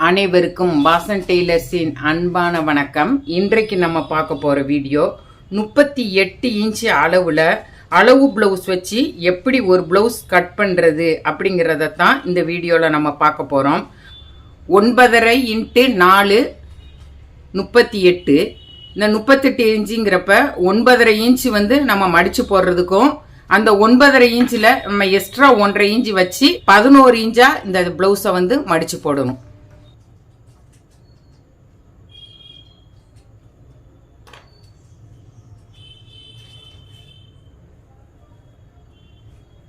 அனைவருக்கும் வாசன் டெய்லர்ஸின் அன்பான வணக்கம். இன்றைக்கு நம்ம பார்க்க போகிற வீடியோ முப்பத்தி எட்டு இன்ச்சு அளவில் அளவு ப்ளவுஸ் வச்சு எப்படி ஒரு ப்ளவுஸ் கட் பண்ணுறது அப்படிங்கிறத தான் இந்த வீடியோவில் நம்ம பார்க்க போகிறோம் ஒன்பதரை இன்ட்டு நாலு முப்பத்தி எட்டு. இந்த முப்பத்தெட்டு இன்ச்சுங்கிறப்ப ஒன்பதரை இன்ச்சு வந்து நம்ம மடிச்சு போடுறதுக்கும் அந்த ஒன்பதரை இன்ச்சில் நம்ம எக்ஸ்ட்ரா ஒன்றரை இன்ச்சு வச்சு பதினோரு இன்ச்சாக இந்த ப்ளவுஸை வந்து மடிச்சு போடணும்.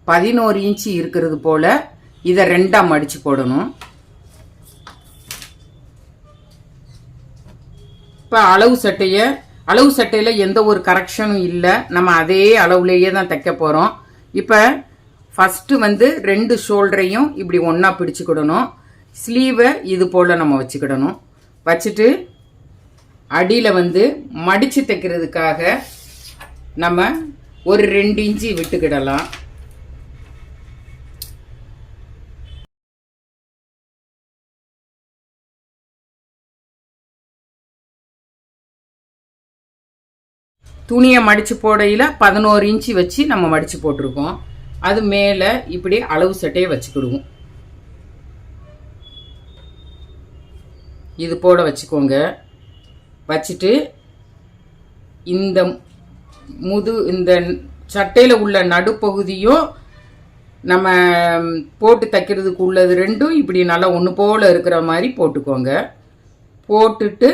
பதினோரு இன்ச்சு இருக்கிறது போல இதை ரெண்டாக மடித்து போடணும். இப்போ அளவு சட்டையை அளவு சட்டையில் எந்த ஒரு கரெக்ஷனும் இல்லை. நம்ம அதே அளவுலேயே தான் தைக்க போகிறோம் இப்போ ஃபஸ்ட்டு வந்து ரெண்டு ஷோல்டரையும் இப்படி ஒன்றா பிடிச்சிக்கிடணும். ஸ்லீவை இது போல் நம்ம வச்சுக்கிடணும். வச்சுட்டு அடியில் வந்து மடித்து தைக்கிறதுக்காக நம்ம ஒரு ரெண்டு இன்ச்சு விட்டுக்கிடலாம். துணியை மடித்து போடையில் பதினோரு இன்ச்சு வச்சு நம்ம மடித்து போட்டிருக்கோம். அது மேலே இப்படி அளவு சட்டையை வச்சுக்கிடுவோம். இது போட வச்சுக்கோங்க. வச்சுட்டு இந்த முது இந்த சட்டையில் உள்ள நடுப்பகுதியும் நம்ம போட்டு தைக்கிறதுக்கு உள்ளது ரெண்டும் இப்படி நல்லா ஒன்று போல் இருக்கிற மாதிரி போட்டுக்கோங்க. போட்டுட்டு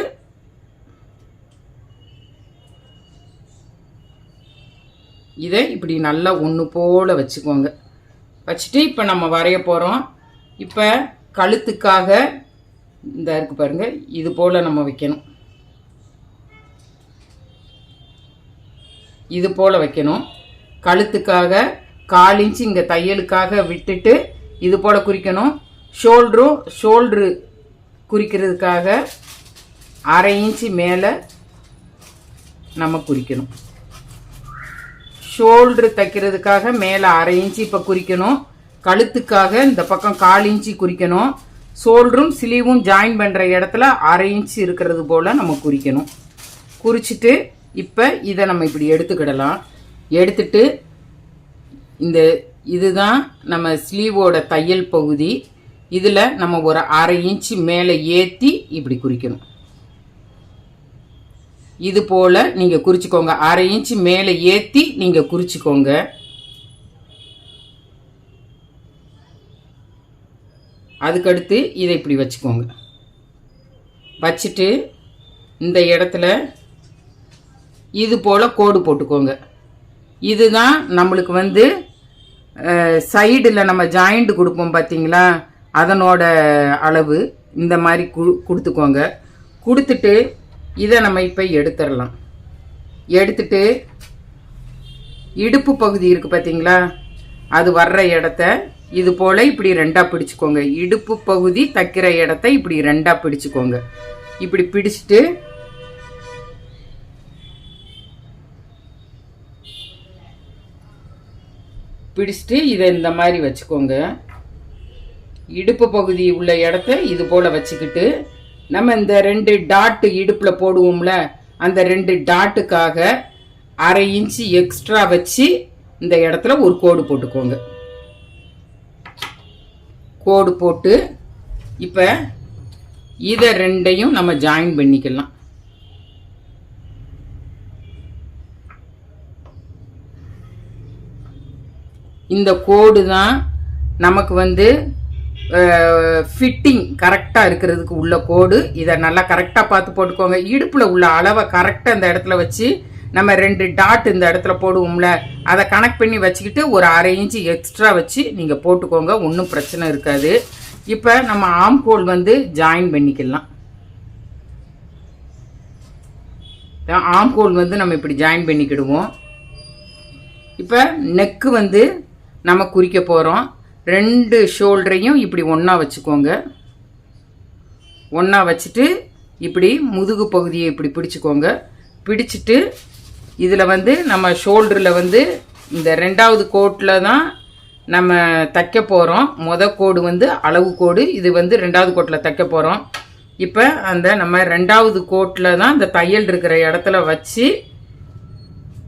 இதை இப்படி நல்லா ஒன்று போல் வச்சுக்கோங்க. வச்சுட்டு இப்போ நம்ம வரைய போகிறோம் இப்போ கழுத்துக்காக இந்த இருக்கு பாருங்க இது போல் நம்ம வைக்கணும். இது போல் வைக்கணும். கழுத்துக்காக கால் இன்ச்சு இங்கே தையலுக்காக விட்டுட்டு இது போல் குறிக்கணும். ஷோல்டரும் ஷோல்ட்ரு குறிக்கிறதுக்காக அரை இன்ச்சு மேலே நம்ம குறிக்கணும். ஷோல்ட்ரு தைக்கிறதுக்காக மேலே அரை இன்ச்சு இப்போ குறிக்கணும். கழுத்துக்காக இந்த பக்கம் கால் இன்ச்சு குறிக்கணும். ஷோல்டரும் ஸ்லீவும் ஜாயின் பண்ணுற இடத்துல அரை இன்ச்சு இருக்கிறது போல் நம்ம குறிக்கணும். குறிச்சிட்டு இப்போ இதை நம்ம இப்படி எடுத்துக்கிடலாம். எடுத்துட்டு இந்த இதுதான் நம்ம ஸ்லீவோட தையல் பகுதி. இதில் நம்ம ஒரு அரை இன்ச்சு மேலே ஏற்றி இப்படி குறிக்கணும். இது போல் நீங்கள் குறிச்சிக்கோங்க. அரை இன்ச்சு மேலே ஏற்றி நீங்கள் குறிச்சிக்கோங்க. அதுக்கடுத்து இதை இப்படி வச்சுக்கோங்க. வச்சுட்டு இந்த இடத்துல இது போல் கோடு போட்டுக்கோங்க. இதுதான் நம்மளுக்கு வந்து சைடில் நம்ம ஜாயிண்ட் கொடுப்போம் பார்த்தீங்களா அதனோட அளவு. இந்த மாதிரி கு கொடுத்துக்கோங்க. கொடுத்துட்டு இதை நம்ம இப்போ எடுத்துடலாம் எடுத்துட்டு இடுப்பு பகுதி இருக்குது பார்த்தீங்களா அது வர்ற இடத்த இது போல் இப்படி ரெண்டாக பிடிச்சிக்கோங்க. இடுப்பு பகுதி தைக்கிற இடத்த இப்படி ரெண்டாக பிடிச்சிக்கோங்க. இப்படி பிடிச்சிட்டு பிடிச்சிட்டு இதை இந்த மாதிரி வச்சுக்கோங்க. இடுப்பு பகுதி உள்ள இடத்த இது போல் வச்சுக்கிட்டு நம்ம இந்த ரெண்டு டாட்டு இடுப்பில் போடுவோம்ல அந்த ரெண்டு டாட்டுக்காக அரை இன்ச்சு எக்ஸ்ட்ரா வச்சு இந்த இடத்துல ஒரு கோடு போட்டுக்கோங்க. கோடு போட்டு இப்போ இதை ரெண்டையும் நம்ம ஜாயின் பண்ணிக்கலாம். இந்த கோடு தான் நமக்கு வந்து ஃபிட்டிங் கரெக்டாக இருக்கிறதுக்கு உள்ள கோடு இதை நல்லா கரெக்டாக பார்த்து போட்டுக்கோங்க. இடுப்பில் உள்ள அளவை கரெக்டாக இந்த இடத்துல வச்சு நம்ம ரெண்டு டாட் இந்த இடத்துல போடுவோம்ல அதை கனெக்ட் பண்ணி வச்சுக்கிட்டு ஒரு அரை இன்ச்சு எக்ஸ்ட்ரா வச்சு நீங்கள் போட்டுக்கோங்க. ஒன்றும் பிரச்சனை இருக்காது. இப்போ நம்ம ஆம் ஹோல் வந்து ஜாயின் பண்ணிக்கலாம். ஆம் ஹோல் வந்து நம்ம இப்படி ஜாயின் பண்ணிக்கிடுவோம். இப்போ நெக்கு வந்து நம்ம குறிக்க போகிறோம் ரெண்டு ஷோல்டரையும் இப்படி ஒன்றா வச்சுக்கோங்க. ஒன்றா வச்சுட்டு இப்படி முதுகு பகுதியை இப்படி பிடிச்சிக்கோங்க. பிடிச்சிட்டு இதில் வந்து நம்ம ஷோல்டரில் வந்து இந்த ரெண்டாவது கோட்டில் தான் நம்ம தைக்க போகிறோம் மொத கோடு வந்து அளவு கோடு இது வந்து ரெண்டாவது கோட்டில் தைக்க போகிறோம் இப்போ அந்த நம்ம ரெண்டாவது கோட்டில் தான் இந்த தையல் இருக்கிற இடத்துல வச்சு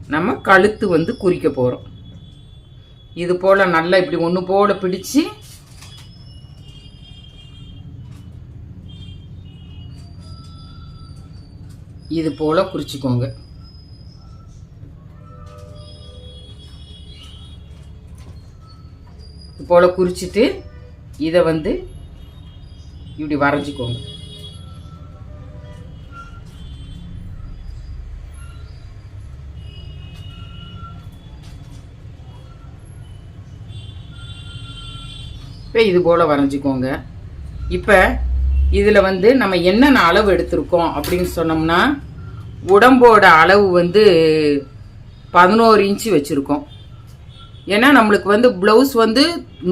நம்ம கழுத்து வந்து குறிக்க போகிறோம் இது போல் நல்லா இப்படி ஒன்று போல் பிடிச்சு இது போல் குறிச்சிக்கோங்க. இது போல் குறிச்சிட்டு இதை வந்து இப்படி வரைஞ்சிக்கோங்க. இது போல் வரைஞ்சிக்கோங்க. இப்போ இதில் வந்து நம்ம என்னென்ன அளவு எடுத்திருக்கோம் அப்படின்னு சொன்னோம்னா உடம்போட அளவு வந்து பதினோரு இன்ச்சு வச்சுருக்கோம். ஏன்னா நம்மளுக்கு வந்து ப்ளவுஸ் வந்து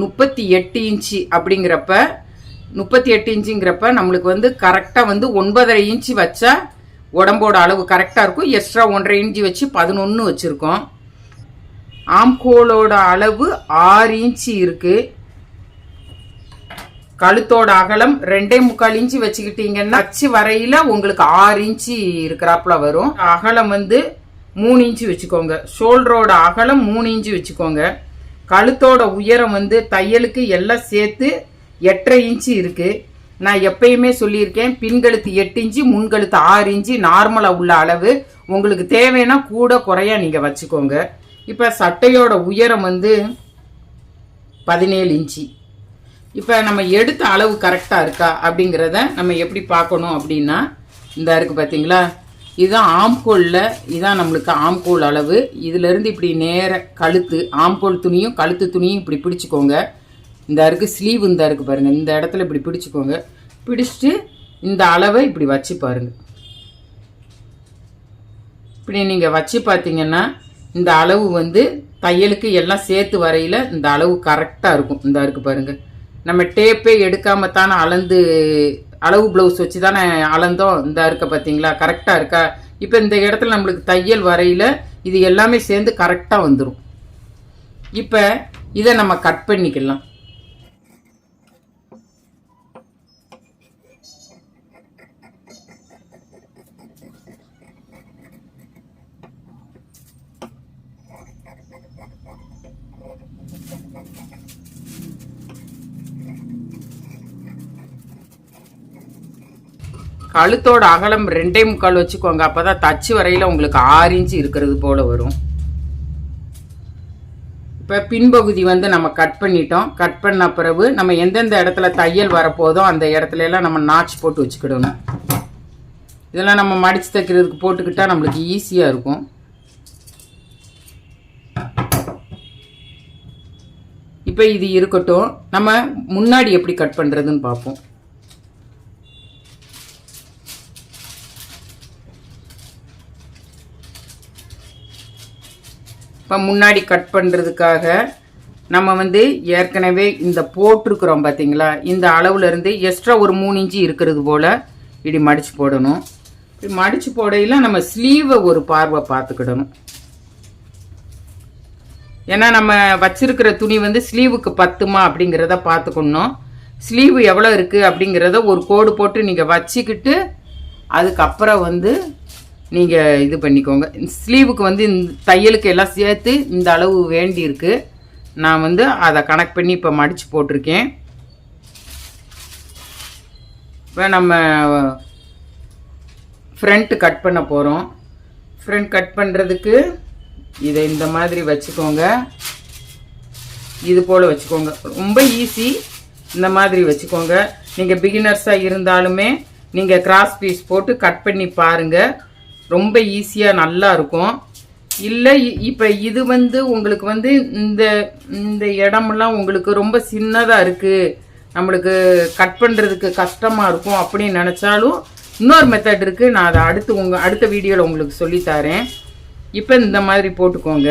முப்பத்தி எட்டு இன்ச்சு அப்படிங்கிறப்ப முப்பத்தி எட்டு இன்ச்சுங்கிறப்ப நம்மளுக்கு வந்து கரெக்டாக வந்து ஒன்பதரை இன்ச்சு வச்சா உடம்போட அளவு கரெக்டாக இருக்கும். எக்ஸ்ட்ரா ஒன்றரை இன்ச்சு வச்சு பதினொன்று வச்சுருக்கோம். ஆம்கோலோட அளவு ஆறு இன்ச்சு இருக்குது கழுத்தோட அகலம் ரெண்டே முக்கால் இன்ச்சு வச்சுக்கிட்டீங்கன்னா அச்சு வரையில உங்களுக்கு ஆறு இன்ச்சு இருக்கிறாப்புல வரும். அகலம் வந்து மூணு இன்ச்சு வச்சுக்கோங்க. ஷோல்டரோட அகலம் மூணு இன்ச்சு வச்சுக்கோங்க. கழுத்தோட உயரம் வந்து தையலுக்கு எல்லாம் சேர்த்து எட்டரை இன்ச்சு இருக்கு. நான் எப்பயுமே சொல்லியிருக்கேன் பின்கழுத்து எட்டு இன்ச்சு முன்கழுத்து ஆறு இன்ச்சு நார்மலாக உள்ள அளவு. உங்களுக்கு தேவைன்னா கூட குறையா நீங்கள் வச்சுக்கோங்க. இப்போ சட்டையோட உயரம் வந்து பதினேழு இன்ச்சு. இப்போ நம்ம எடுத்த அளவு கரெக்டாக இருக்கா அப்படிங்கிறத நம்ம எப்படி பார்க்கணும் அப்படின்னா இந்த இருக்குது பார்த்தீங்களா இதுதான் ஆம்கோலில் இதுதான் நம்மளுக்கு ஆம்கோல் அளவு. இதிலேருந்து இப்படி நேர கழுத்து ஆம்கோல் துணியும் கழுத்து துணியும் இப்படி பிடிச்சிக்கோங்க. இந்த இருக்குது ஸ்லீவ் இந்த இருக்குது பாருங்கள் இந்த இடத்துல இப்படி பிடிச்சிக்கோங்க. பிடிச்சிட்டு இந்த அளவை இப்படி வச்சு பாருங்கள் இப்படி நீங்கள் வச்சு பார்த்தீங்கன்னா இந்த அளவு வந்து தையலுக்கு எல்லாம் சேர்த்து வரையில் இந்த அளவு கரெக்டாக இருக்கும். இந்த இருக்குது பாருங்கள் நம்ம டேப்பே எடுக்காம தானே அளந்து அளவு ப்ளவுஸ் வச்சு தானே அளந்தோம்? இந்த இருக்க பார்த்தீங்களா கரெக்டாக இருக்கா? இப்போ இந்த இடத்துல நம்மளுக்கு தையல் வரையில் இது எல்லாமே சேர்ந்து கரெக்டாக வந்துடும் இப்போ இதை நம்ம கட் பண்ணிக்கலாம். கழுத்தோட அகலம் ரெண்டே முக்கால் வச்சுக்கோங்க. அப்போதான் தச்சு வரையில் உங்களுக்கு ஆறு இன்ச்சு இருக்கிறது போல் வரும். இப்போ பின்பகுதி வந்து நம்ம கட் பண்ணிட்டோம். கட் பண்ண பிறகு நம்ம எந்தெந்த இடத்துல தையல் வரப்போதோ அந்த இடத்துல எல்லாம் நம்ம நாச்சு போட்டு வச்சுக்கிடணும். இதெல்லாம் நம்ம மடித்து தைக்கிறதுக்கு போட்டுக்கிட்டால் நம்மளுக்கு ஈஸியாக இருக்கும். இப்போ இது இருக்கட்டும். நம்ம முன்னாடி எப்படி கட் பண்ணுறதுன்னு பார்ப்போம். இப்போ முன்னாடி கட் பண்ணுறதுக்காக நம்ம வந்து ஏற்கனவே இந்த போட்டிருக்கிறோம் பார்த்தீங்களா இந்த அளவுலேருந்து எக்ஸ்ட்ரா ஒரு மூணு இன்ச்சு இருக்கிறது போல் இப்படி மடித்து போடணும். இப்படி மடித்து போடையில நம்ம ஸ்லீவை ஒரு பார்வை பார்த்துக்கிடணும். ஏன்னா நம்ம வச்சிருக்கிற துணி வந்து ஸ்லீவுக்கு பத்துமா அப்படிங்கிறத பார்த்துக்கணும். ஸ்லீவ் எவ்வளோ இருக்குது அப்படிங்கிறத ஒரு கோடு போட்டு நீங்கள் வச்சுக்கிட்டு அதுக்கப்புறம் வந்து நீங்கள் இது பண்ணிக்கோங்க. ஸ்லீவுக்கு வந்து இந்த தையலுக்கு எல்லாம் சேர்த்து இந்த அளவு வேண்டியிருக்கு. நான் வந்து அதை கனெக்ட் பண்ணி இப்போ மடித்து போட்டிருக்கேன். இப்போ நம்ம ஃப்ரண்ட்டு கட் பண்ண போகிறோம் ஃப்ரண்ட் கட் பண்ணுறதுக்கு இதை இந்த மாதிரி வச்சுக்கோங்க. இது போல் வச்சுக்கோங்க. ரொம்ப ஈஸி இந்த மாதிரி வச்சுக்கோங்க. நீங்கள் பிகினர்ஸாக இருந்தாலுமே நீங்கள் கிராஸ் பீஸ் போட்டு கட் பண்ணி பாருங்கள் ரொம்ப ஈஸியாக நல்லா இருக்கும். இல்லை இப்போ இது வந்து உங்களுக்கு வந்து இந்த இந்த இடமெல்லாம் உங்களுக்கு ரொம்ப சின்னதாக இருக்குது நம்மளுக்கு கட் பண்ணுறதுக்கு கஷ்டமாக இருக்கும் அப்படின்னு நினச்சாலும் இன்னொரு மெத்தட் இருக்குது நான் அதை அடுத்து உங்கள் அடுத்த வீடியோவில் உங்களுக்கு சொல்லித்தரேன் இப்போ இந்த மாதிரி போட்டுக்கோங்க.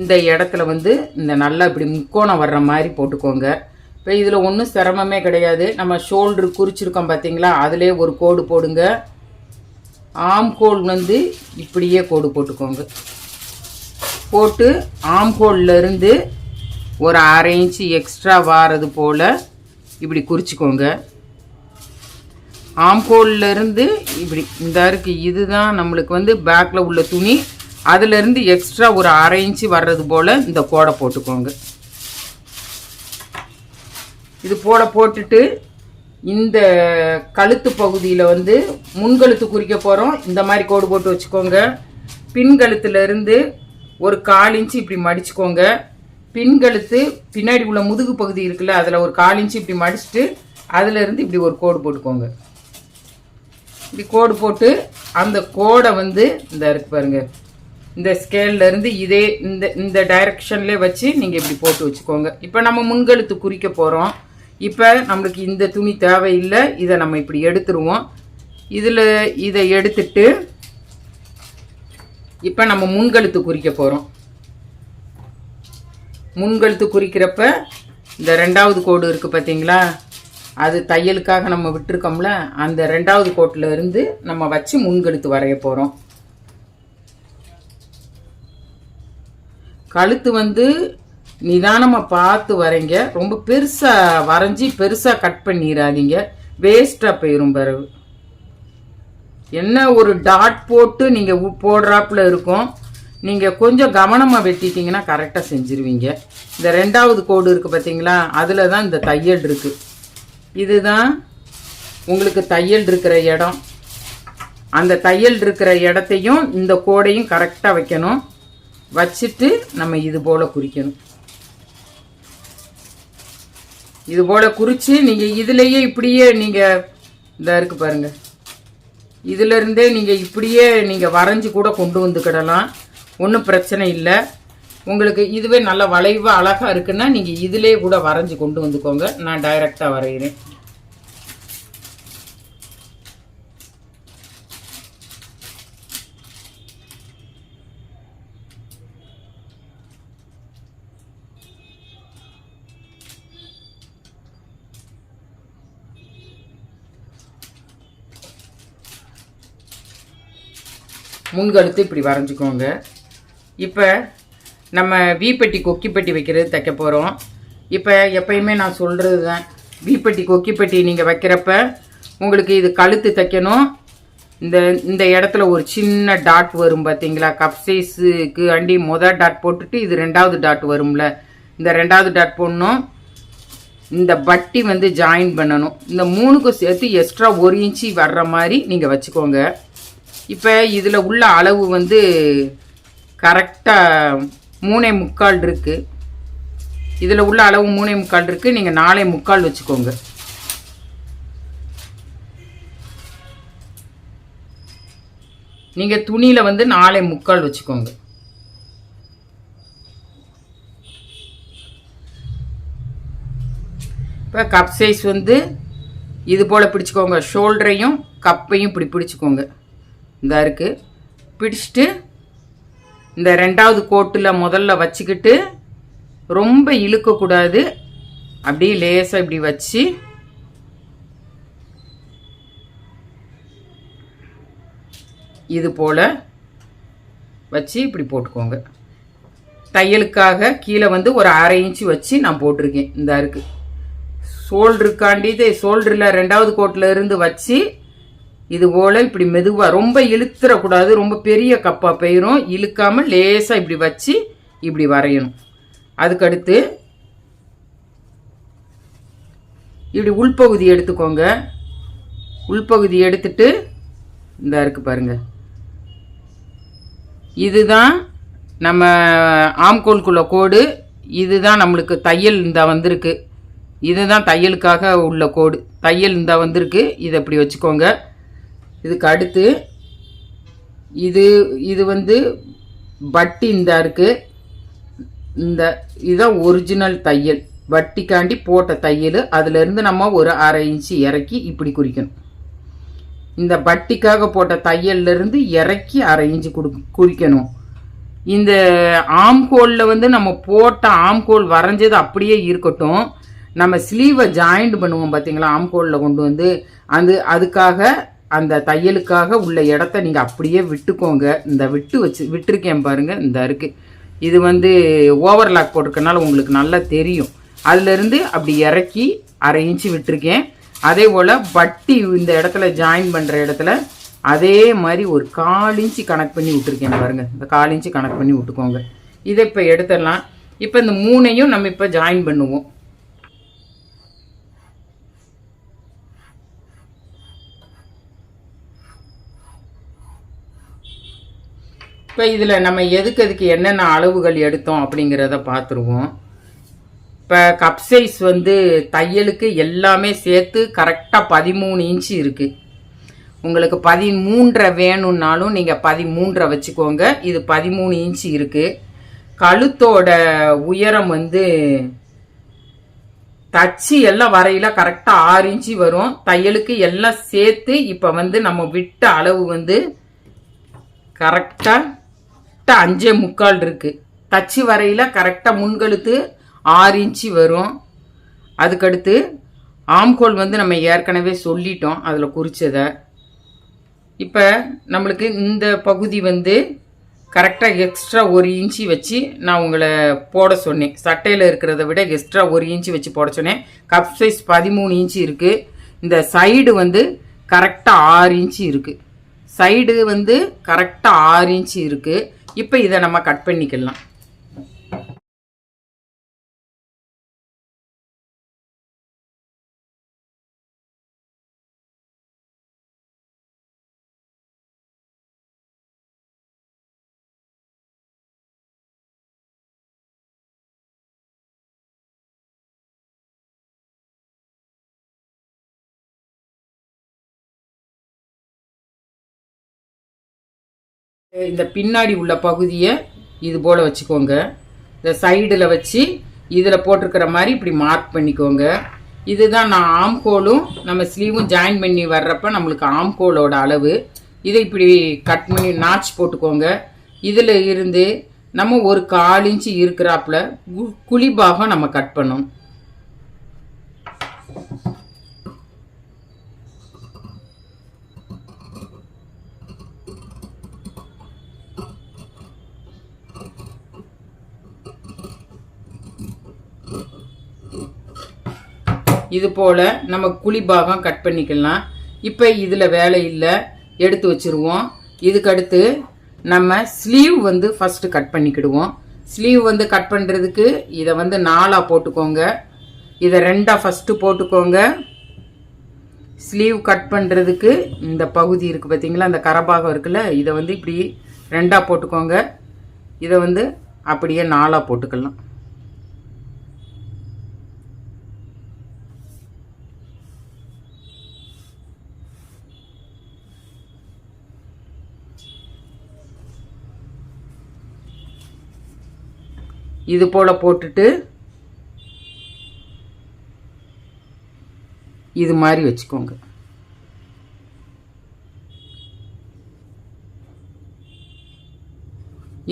இந்த இடத்துல வந்து இந்த நல்லா இப்படி முக்கோணம் வர்ற மாதிரி போட்டுக்கோங்க. இப்போ இதில் ஒன்றும் சிரமமே கிடையாது. நம்ம ஷோல்டர் குறிச்சிருக்கோம் பார்த்தீங்களா அதிலே ஒரு கோடு போடுங்க. ஆம்கோல் வந்து இப்படியே கோடு போட்டுக்கோங்க. போட்டு ஆம்கோல்லேருந்து ஒரு அரை இன்ச்சு எக்ஸ்ட்ரா வாரது போல் இப்படி குறிச்சிக்கோங்க. ஆம்கோல்லேருந்து இப்படி இந்த இருக்கு இதுதான் நம்மளுக்கு வந்து பேக்கில் உள்ள துணி. அதுலேருந்து எக்ஸ்ட்ரா ஒரு அரை இன்ச்சு வர்றது போல் இந்த கோடை போட்டுக்கோங்க. இது போட போட்டுட்டு இந்த கழுத்து பகுதியில் வந்து முன்கழுத்து குறிக்க போகிறோம் இந்த மாதிரி கோடு போட்டு வச்சுக்கோங்க. பின்கழுத்துலேருந்து ஒரு கால் இன்ச்சு இப்படி மடிச்சுக்கோங்க. பின்கழுத்து பின்னாடி உள்ள முதுகு பகுதி இருக்குல்ல அதில் ஒரு கால் இன்ச்சு இப்படி மடிச்சுட்டு அதுலேருந்து இப்படி ஒரு கோடு போட்டுக்கோங்க. இப்படி கோடு போட்டு அந்த கோடை வந்து இந்த இருக்கு பாருங்க. இந்த ஸ்கேல்ல இருந்து இதே இந்த இந்த டைரக்ஷன்லேயே வச்சு நீங்கள் இப்படி போட்டு வச்சுக்கோங்க. இப்போ நம்ம முன்கழுத்து குறிக்க போகிறோம் இப்போ நம்மளுக்கு இந்த துணி தேவையில்லை இதை நம்ம இப்படி எடுத்துருவோம். இதில் இதை எடுத்துட்டு இப்போ நம்ம முன்கழுத்து குறிக்க போகிறோம் முன்கழுத்து குறிக்கிறப்ப இந்த ரெண்டாவது கோடு இருக்குது பார்த்தீங்களா அது தையலுக்காக நம்ம விட்டுருக்கோம்ல அந்த ரெண்டாவது கோட்டில் இருந்து நம்ம வச்சு முன்கழுத்து வரைய போகிறோம் கழுத்து வந்து நிதானமாக பார்த்து வரைங்க. ரொம்ப பெருசாக வரைஞ்சி பெருசாக கட் பண்ணிடாதீங்க வேஸ்ட்டாக போயிடும் பிறகு. என்ன ஒரு டாட் போட்டு நீங்கள் போடுறாப்புல இருக்கும். நீங்கள் கொஞ்சம் கவனமாக வெட்டிட்டீங்கன்னா கரெக்டாக செஞ்சிருவீங்க. இந்த ரெண்டாவது கோடு இருக்குது பார்த்தீங்களா அதில் தான் இந்த தையல் இருக்குது இதுதான் உங்களுக்கு தையல் இருக்கிற இடம். அந்த தையல் இருக்கிற இடத்தையும் இந்த கோடையும் கரெக்டாக வைக்கணும். வச்சுட்டு நம்ம இது போல் குறிக்கணும். இது போல் குறித்து நீங்கள் இதுலேயே இப்படியே நீங்கள் இதாக இருக்குது பாருங்கள் இதிலருந்தே நீங்கள் இப்படியே நீங்கள் வரைஞ்சி கூட கொண்டு வந்துக்கிடலாம் ஒன்றும் பிரச்சனை இல்லை. உங்களுக்கு இதுவே நல்ல வளைவாக அழகாக இருக்குன்னா நீங்கள் இதிலே கூட வரைஞ்சி கொண்டு வந்துக்கோங்க. நான் டைரெக்டாக வரைகிறேன் முன்கழுத்து இப்படி வரைஞ்சிக்கோங்க. இப்போ நம்ம வீப்பட்டி கொக்கிப்பட்டி வைக்கிறது தைக்க போகிறோம் இப்போ எப்பயுமே நான் சொல்கிறது தான் வீப்பட்டி கொக்கிப்பட்டி நீங்கள் வைக்கிறப்ப உங்களுக்கு இது கழுத்து தைக்கணும். இந்த இந்த இடத்துல ஒரு சின்ன டாட் வரும் பார்த்தீங்களா கப் சைஸுக்கு அண்டி மொதல் டாட் போட்டுட்டு இது ரெண்டாவது டாட் வரும்ல. இந்த ரெண்டாவது டாட் போடணும். இந்த பட்டி வந்து ஜாயின் பண்ணணும். இந்த மூணுக்கும் சேர்த்து எக்ஸ்ட்ரா ஒரு இன்ச்சு வர்ற மாதிரி நீங்கள் வச்சுக்கோங்க. இப்போ இதில் உள்ள அளவு வந்து கரெக்டாக மூணே முக்கால் இருக்குது இதில் உள்ள அளவு மூணே முக்கால் இருக்குது நீங்கள் நாலே முக்கால் வச்சுக்கோங்க. நீங்கள் துணியில் வந்து நாலே முக்கால் வச்சுக்கோங்க. இப்போ கப் சைஸ் வந்து இது போல் பிடிச்சிக்கோங்க. ஷோல்டரையும் கப்பையும் இப்படி பிடிச்சிக்கோங்க. இந்த இருக்குது பிடிச்சிட்டு இந்த ரெண்டாவது கோட்டில் முதல்ல வச்சுக்கிட்டு ரொம்ப இழுக்கக்கூடாது அப்படியே லேசாக இப்படி வச்சு இது போல் வச்சு இப்படி போட்டுக்கோங்க. தையலுக்காக கீழே வந்து ஒரு அரை இன்ச்சு வச்சு நான் போட்டிருக்கேன். இந்த இருக்குது ஷோல்டருக்காண்டி ஷோல்டரில் ரெண்டாவது கோட்டில் இருந்து வச்சு இது போல் இப்படி மெதுவாக ரொம்ப இழுத்துறக்கூடாது ரொம்ப பெரிய கப்பாக போயிடும் இழுக்காமல் லேசாக இப்படி வச்சு இப்படி வரையணும். அதுக்கடுத்து இப்படி உள்பகுதி எடுத்துக்கோங்க. உள்பகுதி எடுத்துட்டு இந்த இருக்கு பாருங்க. இதுதான் நம்ம ஆம்கோல்குள்ள கோடு இதுதான் நம்மளுக்கு தையல் இந்த வந்திருக்கு. இதுதான் தையலுக்காக உள்ள கோடு. தையல் இந்த வந்திருக்கு. இதை இப்படி வச்சுக்கோங்க. இதுக்கு அடுத்து இது இது வந்து வட்டி இந்த இருக்குது இந்த இதுதான் ஒரிஜினல் தையல். வட்டிக்காண்டி போட்ட தையல். அதுலேருந்து நம்ம ஒரு அரை இன்ச்சு இறக்கி இப்படி குறிக்கணும். இந்த வட்டிக்காக போட்ட தையல்லேருந்து இறக்கி அரை இன்ச்சு குடு குறிக்கணும். இந்த ஆம்கோலில் வந்து நம்ம போட்ட ஆம்கோல் வரைஞ்சது அப்படியே இருக்கட்டும். நம்ம ஸ்லீவை ஜாயிண்ட் பண்ணுவோம் பார்த்தீங்களா ஆம்கோலில் கொண்டு வந்து அது அதுக்காக அந்த தையலுக்காக உள்ள இடத்த நீங்கள் அப்படியே விட்டுக்கோங்க. இந்த விட்டு வச்சு விட்டுருக்கேன் பாருங்கள் இந்த இருக்குது இது வந்து ஓவர்லாக் போட்டிருக்கனால உங்களுக்கு நல்லா தெரியும். அதுலேருந்து அப்படி இறக்கி அரை இன்ச்சு விட்டுருக்கேன். அதே போல் வட்டி இந்த இடத்துல ஜாயின் பண்ணுற இடத்துல அதே மாதிரி ஒரு கால் இன்ச்சு கனெக்ட் பண்ணி விட்டுருக்கேன் பாருங்கள் இந்த கால் இன்ச்சு கனெக்ட் பண்ணி விட்டுக்கோங்க. இதை இப்போ எடுத்துடலாம். இப்போ இந்த மூணையும் நம்ம இப்போ ஜாயின் பண்ணுவோம். இப்போ இதில் நம்ம எதுக்கு எதுக்கு என்னென்ன அளவுகள் எடுத்தோம் அப்படிங்கிறத பார்த்துருவோம் இப்போ கப் சைஸ் வந்து தையலுக்கு எல்லாமே சேர்த்து கரெக்டாக பதிமூணு இன்ச்சு இருக்குது உங்களுக்கு பதிமூன்றை வேணும்னாலும் நீங்கள் பதிமூன்றை வச்சுக்கோங்க. இது பதிமூணு இன்ச்சு இருக்குது கழுத்தோட உயரம் வந்து தச்சு எல்லாம் வரையில கரெக்டாக ஆறு இன்ச்சு வரும். தையலுக்கு எல்லாம் சேர்த்து இப்போ வந்து நம்ம விட்ட அளவு வந்து கரெக்டாக கரெக்டாக அஞ்சே முக்கால் இருக்குது தச்சு வரையில் கரெக்டாக முன்கழுத்து ஆறு இன்ச்சு வரும். அதுக்கடுத்து ஆம்கோல் வந்து நம்ம ஏற்கனவே சொல்லிட்டோம் அதில் குறித்ததை இப்போ நம்மளுக்கு இந்த பகுதி வந்து கரெக்டாக எக்ஸ்ட்ரா ஒரு இன்ச்சு வச்சு நான் உங்களை போட சொன்னேன். சட்டையில் இருக்கிறத விட எக்ஸ்ட்ரா ஒரு இன்ச்சு வச்சு போட சொன்னேன். கப் சைஸ் பதிமூணு இன்ச்சு இருக்குது இந்த சைடு வந்து கரெக்டாக ஆறு இன்ச்சு இருக்குது சைடு வந்து கரெக்டாக ஆறு இன்ச்சு இருக்குது இப்போ இதை நம்ம கட் பண்ணிக்கலாம். இந்த பின்னாடி உள்ள பகுதியை இது போல் வச்சுக்கோங்க. இந்த சைடில் வச்சு இதில் போட்டிருக்கிற மாதிரி இப்படி மார்க் பண்ணிக்கோங்க. இதுதான் நான் ஆம்கோலும் நம்ம ஸ்லீவும் ஜாயின் பண்ணி வர்றப்ப நம்மளுக்கு ஆம்கோலோட அளவு. இதை இப்படி கட் பண்ணி நாச் போட்டுக்கோங்க. இதில் இருந்து நம்ம ஒரு கால் இன்ச்சு இருக்கிறாப்புல கு- குழி பாகம் நம்ம கட் பண்ணணும். இது போல் நம்ம குழி பாகம் கட் பண்ணிக்கலாம். இப்போ இதில் வேலை இல்லை. எடுத்து வச்சுருவோம். இதுக்கடுத்து நம்ம ஸ்லீவ் வந்து ஃபஸ்ட்டு கட் பண்ணிக்கிடுவோம். ஸ்லீவ் வந்து கட் பண்ணுறதுக்கு இதை வந்து நாலாக போட்டுக்கோங்க. இதை ரெண்டாக ஃபஸ்ட்டு போட்டுக்கோங்க. ஸ்லீவ் கட் பண்ணுறதுக்கு இந்த பகுதி இருக்குது பார்த்தீங்களா அந்த கரபாகம் இருக்குல்ல? இதை வந்து இப்படி ரெண்டாக போட்டுக்கோங்க. இதை வந்து அப்படியே நாலாக போட்டுக்கலாம். இது போல் போட்டுட்டு இது மாதிரி வச்சுக்கோங்க.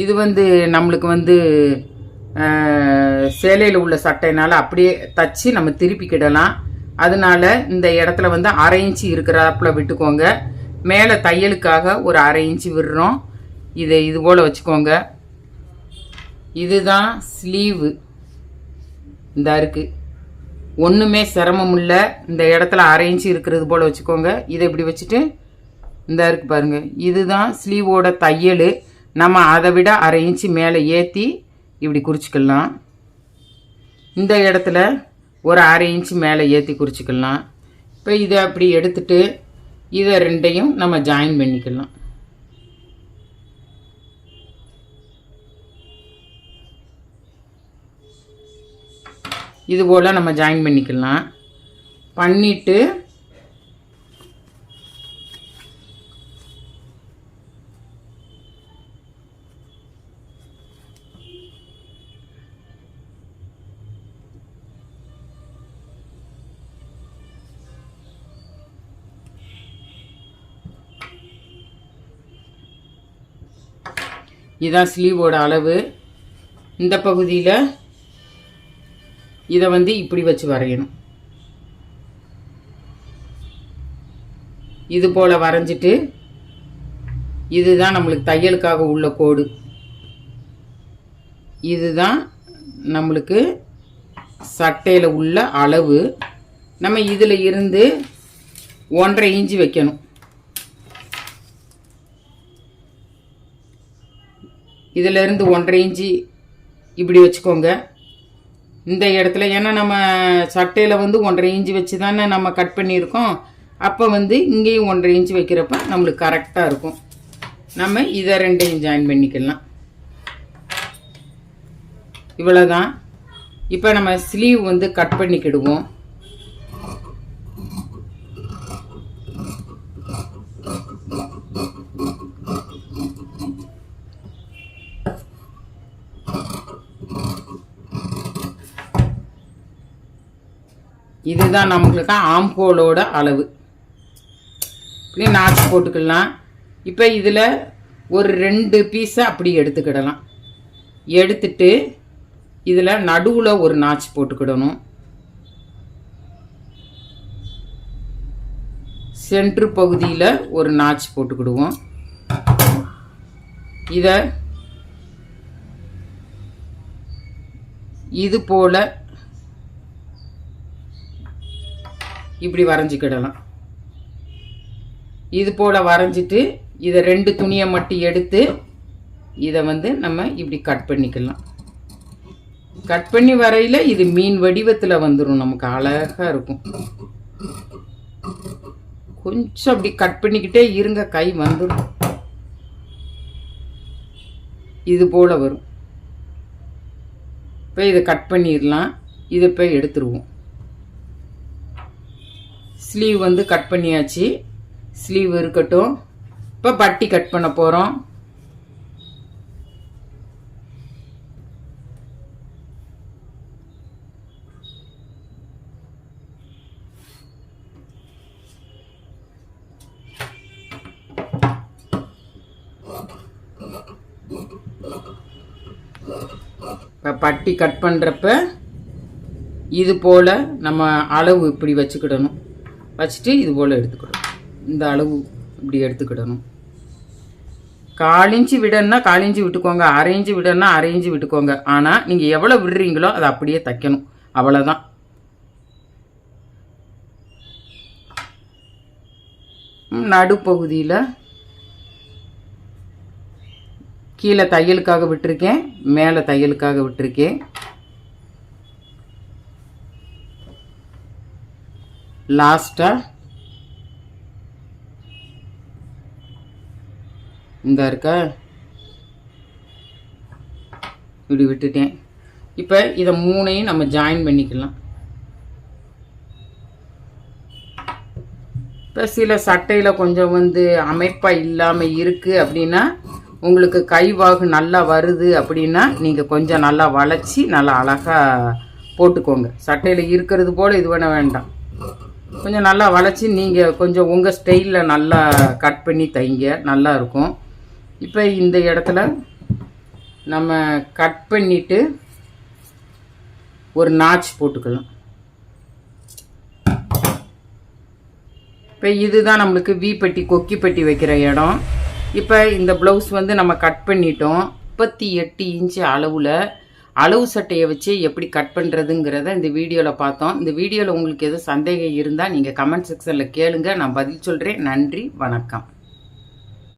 இது வந்து நம்மளுக்கு வந்து சேலையில் உள்ள சட்டையினால் அப்படியே தச்சு நம்ம திருப்பிக்கிடலாம் அதனால இந்த இடத்துல வந்து அரை இன்ச்சு இருக்கிறாப்புல விட்டுக்கோங்க. மேலே தையலுக்காக ஒரு அரை இன்ச்சு விடுறோம். இதை இது போல் வச்சுக்கோங்க. இதுதான் ஸ்லீவு இந்த இருக்கு. ஒன்றுமே சிரமம் இல்லை இந்த இடத்துல அரை இன்ச்சு இருக்கிறது போல் வச்சுக்கோங்க. இதை இப்படி வச்சுட்டு இந்த இருக்கு பாருங்க. இதுதான் ஸ்லீவோட தையல். நம்ம அதை விட அரை இன்ச்சு மேலே ஏற்றி இப்படி குறிச்சிக்கலாம். இந்த இடத்துல ஒரு அரை இன்ச்சு மேலே ஏற்றி குறிச்சிக்கலாம். இப்போ இதை அப்படி எடுத்துட்டு இதை ரெண்டையும் நம்ம ஜாயின் பண்ணிக்கலாம். இது போல் நம்ம ஜாயின் பண்ணிக்கலாம். பண்ணிட்டு இதான் ஸ்லீவோட அளவு. இந்த பகுதியில் இதை வந்து இப்படி வச்சு வரையணும். இது போல் வரைஞ்சிட்டு இதுதான் நம்மளுக்கு தையலுக்காக உள்ள கோடு. இதுதான் நம்மளுக்கு சட்டையில் உள்ள அளவு. நம்ம இதில் இருந்து ஒன்றரை இன்ச்சு வைக்கணும். இதிலிருந்து ஒன்றரை இன்ச்சு இப்படி வச்சுக்கோங்க. இந்த இடத்துல ஏன்னா நம்ம சட்டையில் வந்து ஒன்றரை இன்ச்சு வச்சு தானே நம்ம கட் பண்ணியிருக்கோம். அப்போ வந்து இங்கேயும் ஒன்றரை இன்ச்சு வைக்கிறப்ப நம்மளுக்கு கரெக்டாக இருக்கும். நம்ம இதை ரெண்டையும் ஜாயின் பண்ணிக்கலாம். இவ்வளோதான் இப்போ நம்ம ஸ்லீவ் வந்து கட் பண்ணிக்கிடுவோம். இதுதான் நம்மளுக்கு ஆம்கோலோட அளவு. இப்படி நாச்சு போட்டுக்கலாம். இப்போ இதில் ஒரு ரெண்டு பீஸை அப்படி எடுத்துக்கிடலாம். எடுத்துட்டு இதில் நடுவில் ஒரு நாச்சு போட்டுக்கிடணும். சென்ட்ரு பகுதியில் ஒரு நாச்சு போட்டுக்கிடுவோம். இதை இது போல் இப்படி வரைஞ்சிக்கிடலாம். இது போல் வரைஞ்சிட்டு இதை ரெண்டு துணியை மட்டும் எடுத்து இதை வந்து நம்ம இப்படி கட் பண்ணிக்கலாம். கட் பண்ணி வரையில் இது மீன் வடிவத்தில் வந்துடும் நமக்கு அழகாக இருக்கும். கொஞ்சம் அப்படி கட் பண்ணிக்கிட்டே இருங்க கை வந்துடும் இது போல் வரும். இப்போ இதை கட் பண்ணிடலாம். இதை போய் எடுத்துருவோம். ஸ்லீவ் வந்து கட் பண்ணியாச்சு. ஸ்லீவ் இருக்கட்டும். இப்போ பட்டி கட் பண்ண போகிறோம் இப்போ பட்டி கட் பண்ணுறப்ப இது போல் நம்ம அளவு இப்படி வச்சுக்கிடணும். வச்சுட்டு இது போல் எடுத்துக்கிடணும் இந்த அளவு இப்படி எடுத்துக்கிடணும். காலிஞ்சி விடணும்னா காலிஞ்சி விட்டுக்கோங்க. அரை இன்ச்சு விடணும்னா அரை இன்ச்சு விட்டுக்கோங்க. ஆனால் நீங்கள் எவ்வளோ விடுறீங்களோ அதை அப்படியே தைக்கணும். அவ்வளோதான் நடுப்பகுதியில் கீழே தையலுக்காக விட்டுருக்கேன். மேலே தையலுக்காக விட்டுருக்கேன். லாஸ்ட்டாக இந்த இருக்கா? இப்படி விட்டுட்டேன். இப்போ இதை மூணையும் நம்ம ஜாயின் பண்ணிக்கலாம். இப்போ சில சட்டையில் கொஞ்சம் வந்து அமைப்பாக இல்லாமல் இருக்குது அப்படின்னா உங்களுக்கு கைவாகு நல்லா வருது அப்படின்னா நீங்கள் கொஞ்சம் நல்லா வளைச்சி நல்லா அழகாக போட்டுக்கோங்க. சட்டையில் இருக்கிறது போல் இது பண்ண வேண்டாம். கொஞ்சம் நல்லா வளைச்சி நீங்கள் கொஞ்சம் உங்கள் ஸ்டைலில் நல்லா கட் பண்ணி தைங்க நல்லா இருக்கும். இப்போ இந்த இடத்துல நம்ம கட் பண்ணிவிட்டு ஒரு நாச் போட்டுக்கலாம். இப்போ இதுதான் நம்மளுக்கு வி பட்டி கொக்கி பட்டி வைக்கிற இடம். இப்போ இந்த ப்ளவுஸ் வந்து நம்ம கட் பண்ணிட்டோம். முப்பத்தி எட்டு இன்ச்சு அளவில் அளவு சட்டையை வச்சு எப்படி கட் பண்ணுறதுங்கிறத இந்த வீடியோவில் பார்த்தோம். இந்த வீடியோவில் உங்களுக்கு எதுவும் சந்தேகம் இருந்தால் நீங்கள் கமெண்ட் செக்ஷனில் கேளுங்க. நான் பதில் சொல்கிறேன் நன்றி. வணக்கம்.